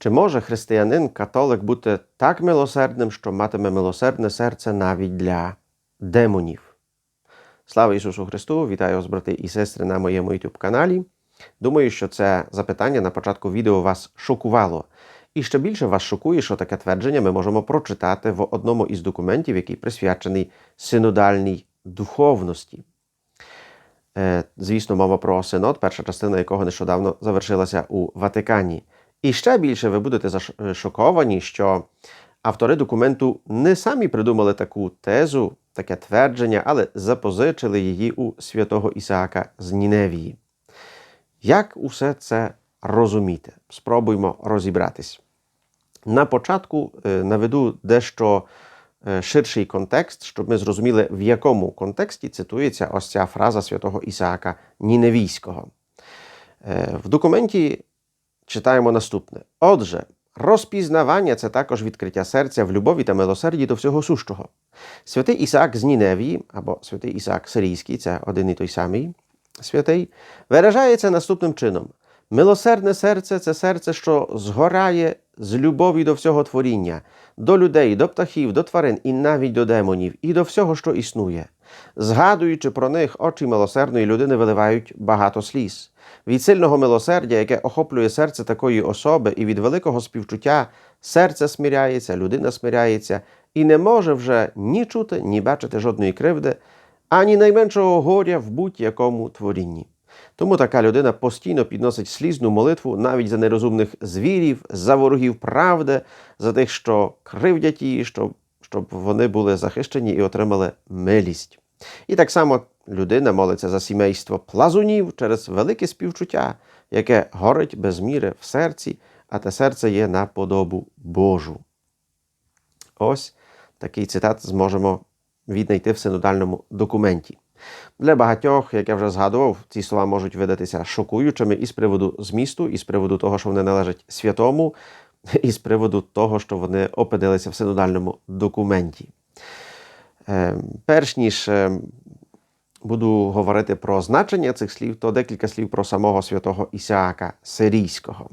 Чи може християнин, католик бути так милосердним, що матиме милосердне серце навіть для демонів? Слава Ісусу Христу! Вітаю вас, брати і сестри, на моєму youtube каналі. Думаю, що це запитання на початку відео вас шокувало. І ще більше вас шокує, що таке твердження ми можемо прочитати в одному із документів, який присвячений синодальній духовності. Е, Звісно, мова про синод, перша частина якого нещодавно завершилася у Ватикані. І ще більше ви будете зашоковані, що автори документу не самі придумали таку тезу, таке твердження, але запозичили її у святого Ісаака з Ніневії. Як усе це розуміти? Спробуймо розібратись. На початку е, наведу дещо е, ширший контекст, щоб ми зрозуміли, в якому контексті цитується ось ця фраза святого Ісаака Ніневійського. Е, В документі читаємо наступне: Отже, розпізнавання це також відкриття серця в любові та милосерді до всього сущого. Святий Ісаак з Ніневії, або святий Ісаак Сирійський, це один і той самий святий, виражається наступним чином: милосердне серце це серце, що згорає з любові до всього творіння, до людей, до птахів, до тварин і навіть до демонів, і до всього, що існує. Згадуючи про них, очі милосердної людини виливають багато сліз. Від сильного милосердя, яке охоплює серце такої особи, і від великого співчуття серце смиряється, людина смиряється і не може вже ні чути, ні бачити жодної кривди, ані найменшого горя в будь-якому творінні. Тому така людина постійно підносить слізну молитву навіть за нерозумних звірів, за ворогів правди, за тих, що кривдять її, щоб, щоб вони були захищені і отримали милість. І так само людина молиться за сімейство плазунів через велике співчуття, яке горить без міри в серці, а те серце є на подобу Божу. Ось такий цитат зможемо віднайти в синодальному документі. Для багатьох, як я вже згадував, ці слова можуть видатися шокуючими і з приводу змісту, і з приводу того, що вони належать святому, і з приводу того, що вони опинилися в синодальному документі. Е, Перш ніж е, буду говорити про значення цих слів, то декілька слів про самого святого Ісаака Сирійського.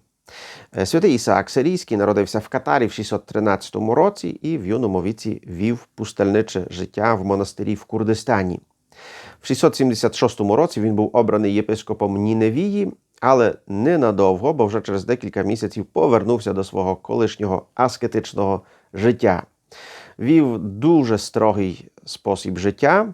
Е, Святий Ісаак Сирійський народився в Катарі в 613 році і в юному віці вів пустельниче життя в монастирі в Курдистані. В 676 році він був обраний єпископом Ніневії, але ненадовго, бо вже через декілька місяців повернувся до свого колишнього аскетичного життя. Вів дуже строгий спосіб життя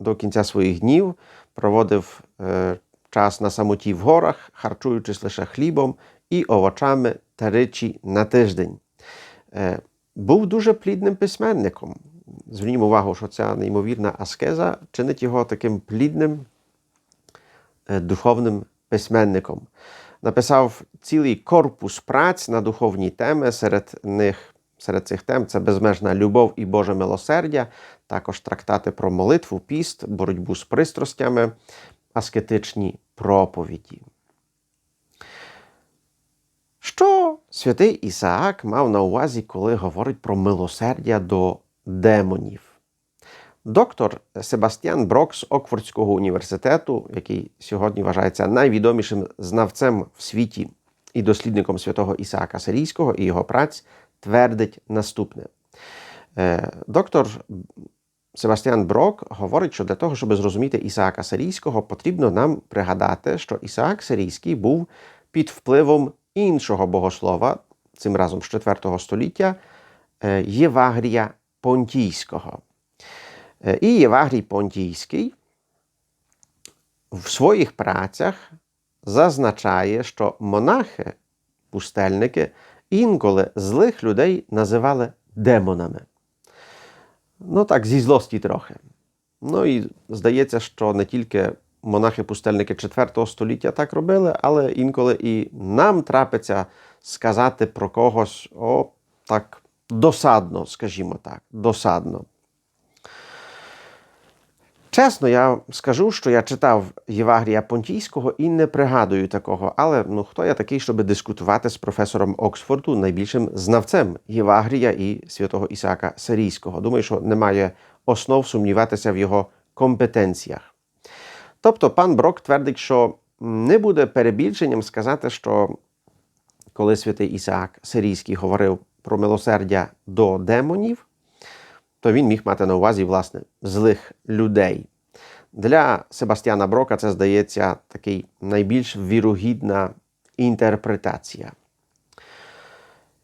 до кінця своїх днів, проводив е, час на самоті в горах, харчуючись лише хлібом і овочами тричі на тиждень. Е, був дуже плідним письменником. Звернімо увагу, що ця неймовірна аскеза чинить його таким плідним е, духовним письменником. Написав цілий корпус праць на духовні теми. Серед них, серед цих тем це безмежна любов і Боже милосердя, також трактати про молитву, піст, боротьбу з пристрастями, аскетичні проповіді. Що святий Ісаак мав на увазі, коли говорить про милосердя до демонів? Доктор Себастьян Брок з Окфордського університету, який сьогодні вважається найвідомішим знавцем в світі і дослідником святого Ісаака Сирійського і його праць, твердить наступне. Е, Доктор Себастьян Брок говорить, що для того, щоб зрозуміти Ісаака Сирійського, потрібно нам пригадати, що Ісаак Сирійський був під впливом іншого богослова, цим разом з 4 століття, е, Євагрія Понтійського. Е, І Євагрій Понтійський в своїх працях зазначає, що монахи, пустельники, інколи злих людей називали демонами. Ну так, зі злості трохи. Ну і здається, що не тільки монахи-пустельники IV століття так робили, але інколи і нам трапиться сказати про когось о, так досадно, скажімо так, досадно. Чесно, я скажу, що я читав Євагрія Понтійського і не пригадую такого. Але ну хто я такий, щоб дискутувати з професором Оксфорду, найбільшим знавцем Євагрія і святого Ісаака Сирійського? Думаю, що немає основ сумніватися в його компетенціях. Тобто, пан Брок твердить, що не буде перебільшенням сказати, що коли святий Ісаак Сирійський говорив про милосердя до демонів, то він міг мати на увазі, власне, злих людей. Для Себастьяна Брока це здається такий найбільш вірогідна інтерпретація.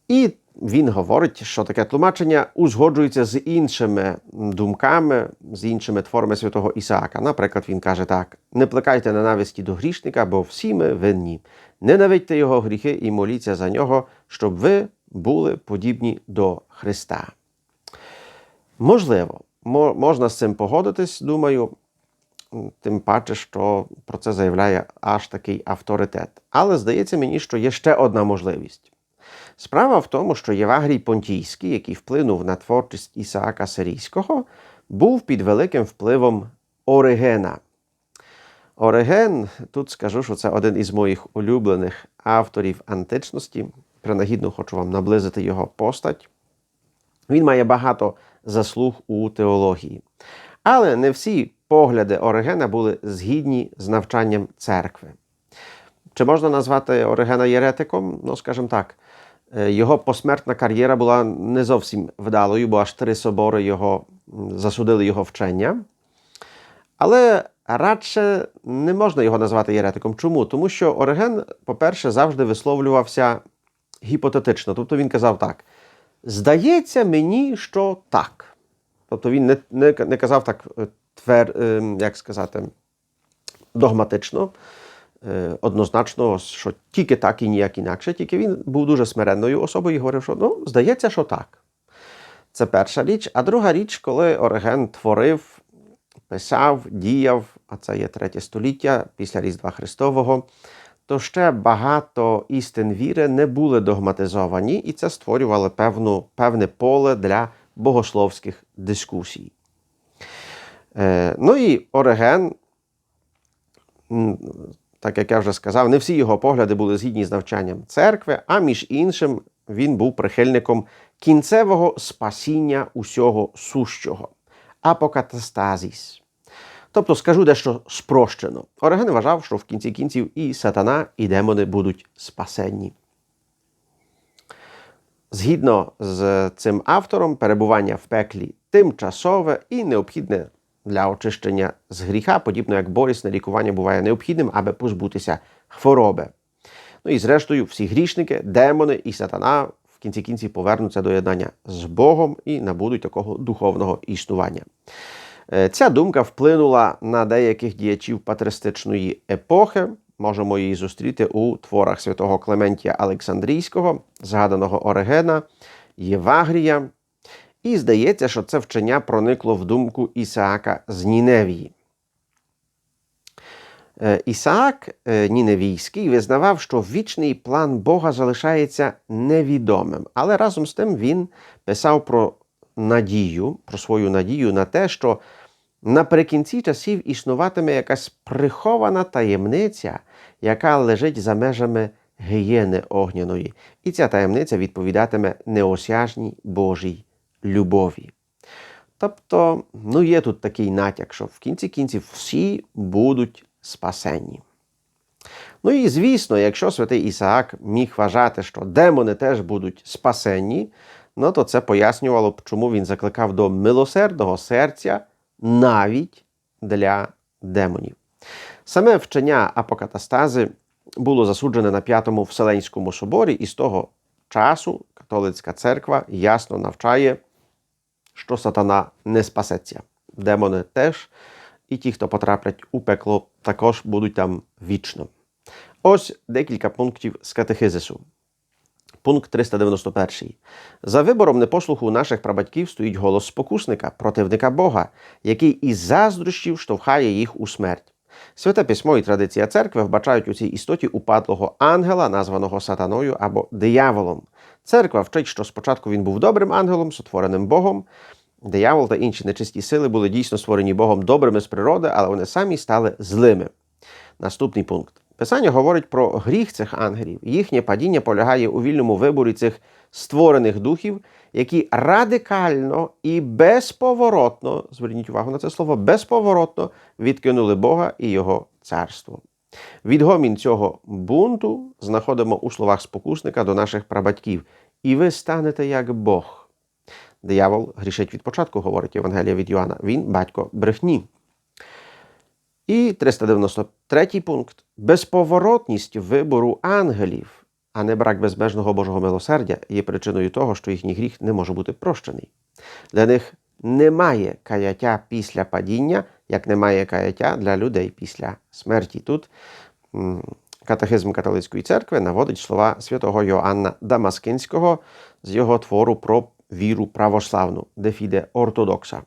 І він говорить, що таке тлумачення узгоджується з іншими думками, з іншими творами святого Ісаака. Наприклад, він каже так: не плекайте ненависті до грішника, бо всі ми винні. Ненавидьте його гріхи і моліться за нього, щоб ви були подібні до Христа. Можливо, можна з цим погодитись, думаю, тим паче, що про це заявляє аж такий авторитет. Але здається мені, що є ще одна можливість. Справа в тому, що Євагрій Понтійський, який вплинув на творчість Ісаака Сирійського, був під великим впливом Оригена. Ориген, тут скажу, що це один із моїх улюблених авторів античності. Принагідно хочу вам наблизити його постать. Він має багато заслуг у теології. Але не всі погляди Оригена були згідні з навчанням церкви. Чи можна назвати Оригена єретиком? Ну, скажімо так, е, його посмертна кар'єра була не зовсім вдалою, бо аж три собори його засудили його вчення. Але радше не можна його назвати єретиком. Чому? Тому що Ориген, по-перше, завжди висловлювався гіпотетично. Тобто він казав так: здається мені, що так. Тобто він не, не, не казав так е, твер, е, як сказати, догматично, е, однозначно, що тільки так і ніяк інакше, тільки він був дуже смиренною особою і говорив, що ну, здається, що так. Це перша річ. А друга річ, коли Ориген творив, писав, діяв, а це є третє століття після Різдва Христового, то ще багато істин віри не були догматизовані, і це створювало певну, певне поле для богословських дискусій. Е, ну і Ориген, м, так як я вже сказав, не всі його погляди були згідні з навчанням церкви, а між іншим він був прихильником кінцевого спасіння усього сущого апокатастазіс. Тобто скажу дещо спрощено. Ориген вважав, що в кінці кінців і сатана, і демони будуть спасенні. Згідно з цим автором, перебування в пеклі тимчасове і необхідне для очищення з гріха, подібно як болісне лікування буває необхідним, аби позбутися хвороби. Ну і зрештою, всі грішники, демони і сатана в кінці кінців повернуться до єднання з Богом і набудуть такого духовного існування. Е, Ця думка вплинула на деяких діячів патристичної епохи. Можемо її зустріти у творах святого Клементія Олександрійського, згаданого Оригена, Євагрія. І здається, що це вчення проникло в думку Ісаака з Ніневії. Е, Ісаак е, Ніневійський визнавав, що вічний план Бога залишається невідомим, але разом з тим він писав про надію, про свою надію на те, що наприкінці часів існуватиме якась прихована таємниця, яка лежить за межами гієни огняної. І ця таємниця відповідатиме неосяжній Божій любові. Тобто, ну є тут такий натяк, що в кінці кінців всі будуть спасенні. Ну і звісно, якщо святий Ісаак міг вважати, що демони теж будуть спасенні, ну то це пояснювало б, чому він закликав до милосердного серця навіть для демонів. Саме вчення апокатастази було засуджене на П'ятому Вселенському соборі, і з того часу католицька церква ясно навчає, що сатана не спасеться. Демони теж, і ті, хто потраплять у пекло, також будуть там вічно. Ось декілька пунктів з катехизису. Пункт 391. За вибором непослуху наших прабатьків стоїть голос спокусника, противника Бога, який із заздрощів штовхає їх у смерть. Святе письмо і традиція церкви вбачають у цій істоті упадлого ангела, названого сатаною або дияволом. Церква вчить, що спочатку він був добрим ангелом, сотвореним Богом. Диявол та інші нечисті сили були дійсно створені Богом добрими з природи, але вони самі стали злими. Наступний пункт. Писання говорить про гріх цих ангелів. Їхнє падіння полягає у вільному виборі цих створених духів, які радикально і безповоротно, зверніть увагу на це слово, безповоротно відкинули Бога і Його царство. Відгомін цього бунту знаходимо у словах спокусника до наших прабатьків. І ви станете як Бог. Диявол грішить від початку, говорить Євангелія від Йоанна. Він батько брехні. І 393 пункт. Безповоротність вибору ангелів, а не брак безмежного Божого милосердя, є причиною того, що їхній гріх не може бути прощений. Для них немає каяття після падіння, як немає каяття для людей після смерті. Тут катехизм католицької церкви наводить слова святого Йоанна Дамаскинського з його твору про віру православну, де фіде ортодокса.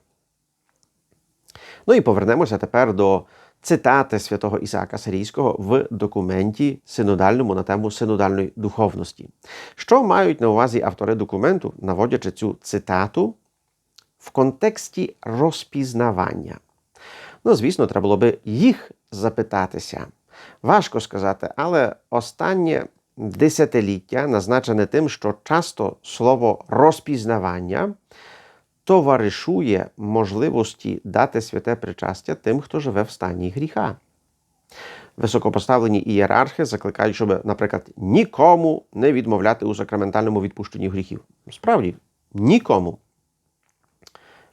Ну і повернемося тепер до цитати святого Ісаака Сирійського в документі синодальному на тему синодальної духовності. Що мають на увазі автори документу, наводячи цю цитату в контексті розпізнавання? Ну, звісно, треба було би їх запитатися. Важко сказати, але останнє десятиліття назначене тим, що часто слово розпізнавання товаришує можливості дати святе причастя тим, хто живе в стані гріха. Високопоставлені ієрархи закликають, щоб, наприклад, нікому не відмовляти у сакраментальному відпущенні гріхів. Справді, нікому.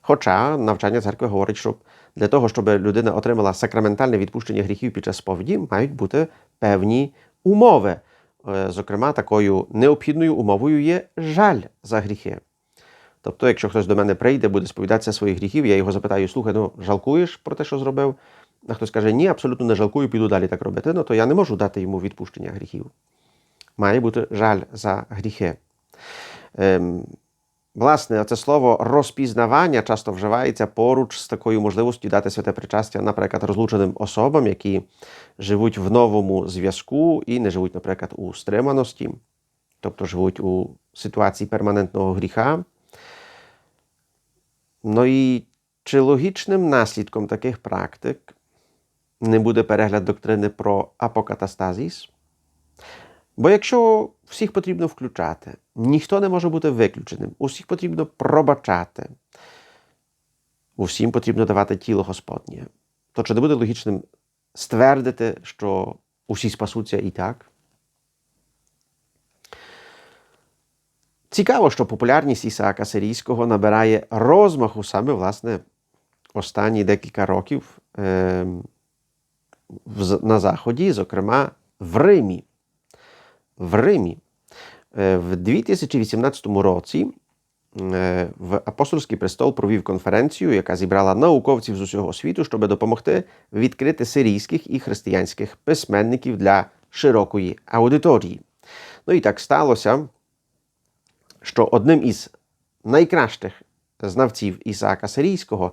Хоча навчання церкви говорить, що для того, щоб людина отримала сакраментальне відпущення гріхів під час сповіді, мають бути певні умови. Е, Зокрема, такою необхідною умовою є жаль за гріхи. Тобто, якщо хтось до мене прийде, буде сповідатися своїх гріхів, я його запитаю, слухай, ну жалкуєш про те, що зробив? А хтось каже, ні, абсолютно не жалкую, піду далі так робити, ну то я не можу дати йому відпущення гріхів. Має бути жаль за гріхи. Ем, Власне, це слово розпізнавання часто вживається поруч з такою можливістю дати святе причастя, наприклад, розлученим особам, які живуть в новому зв'язку і не живуть, наприклад, у стриманості, тобто живуть у ситуації перманентного гріха. Ну і чи логічним наслідком таких практик не буде перегляд доктрини про апокатастазіс? Бо якщо всіх потрібно включати, ніхто не може бути виключеним, усіх потрібно пробачати, усім потрібно давати тіло Господнє, то чи не буде логічним ствердити, що усі спасуться і так? Цікаво, що популярність Ісаака Сирійського набирає розмаху саме власне останні декілька років е, на Заході, зокрема в Римі. В Римі. Е, в 2018 році е, в Апостольський престол провів конференцію, яка зібрала науковців з усього світу, щоб допомогти відкрити сирійських і християнських письменників для широкої аудиторії. Ну і так сталося що одним із найкращих знавців Ісаака Сирійського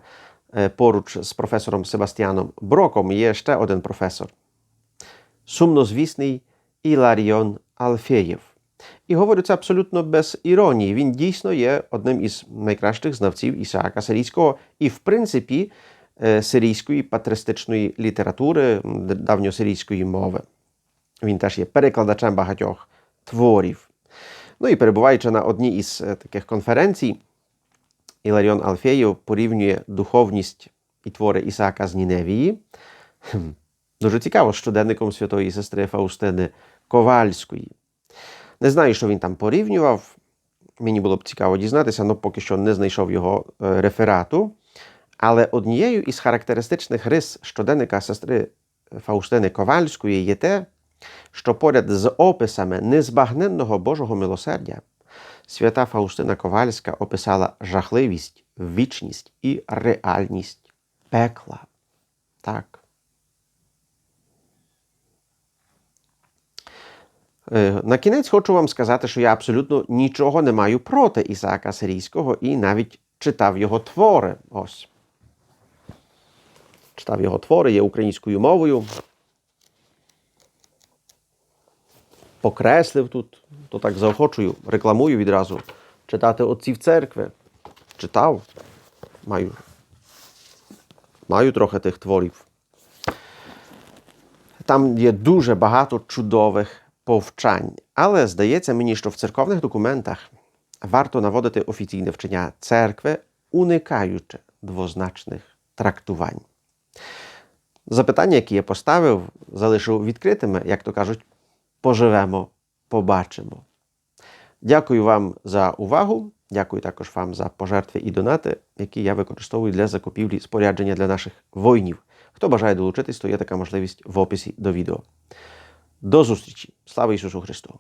поруч з професором Себастьяном Броком є ще один професор, сумнозвісний Іларіон Алфєєв. І говорю це абсолютно без іронії. Він дійсно є одним із найкращих знавців Ісаака Сирійського і, в принципі, сирійської патристичної літератури, давньосирійської мови. Він теж є перекладачем багатьох творів. Ну і перебуваючи на одній із таких конференцій, Іларіон Алфєєв порівнює духовність і твори Ісаака з Ніневії. Дуже цікаво щоденником святої сестри Фаустини Ковальської. Не знаю, що він там порівнював. Мені було б цікаво дізнатися, але поки що не знайшов його реферату. Але однією із характеристичних рис щоденника сестри Фаустини Ковальської є те, що поряд з описами незбагненного Божого милосердя свята Фаустина Ковальська описала жахливість, вічність і реальність пекла. Так. На кінець хочу вам сказати, що я абсолютно нічого не маю проти Ісаака Сирійського і навіть читав його твори. Ось. Читав його твори, є українською мовою. Покреслив тут, то так заохочую, рекламую відразу. Читати отців церкви. Читав. Маю. Маю трохи тих творів. Там є дуже багато чудових повчань. Але здається мені, що в церковних документах варто наводити офіційне вчення церкви, уникаючи двозначних трактувань. Запитання, які я поставив, залишив відкритими, як то кажуть, поживемо, побачимо. Дякую вам за увагу. Дякую також вам за пожертви і донати, які я використовую для закупівлі спорядження для наших воїнів. Хто бажає долучитись, то є така можливість в описі до відео. До зустрічі! Слава Ісусу Христу!